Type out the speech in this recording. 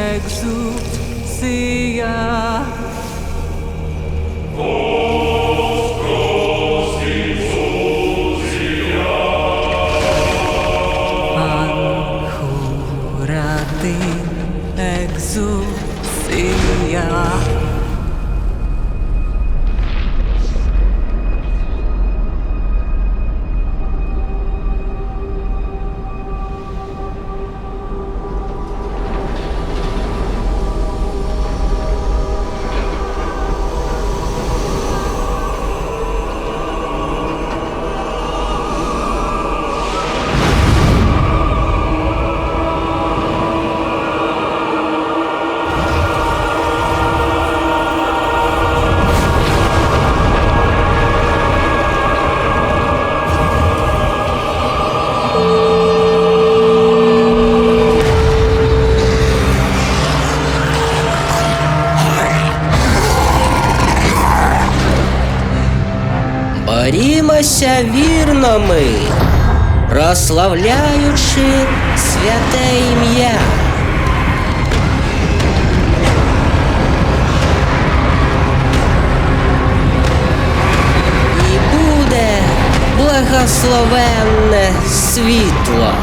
екзукція. Анхурати екзукція. Борімося вірно ми, прославляючи святе ім'я. І буде благословенне світло.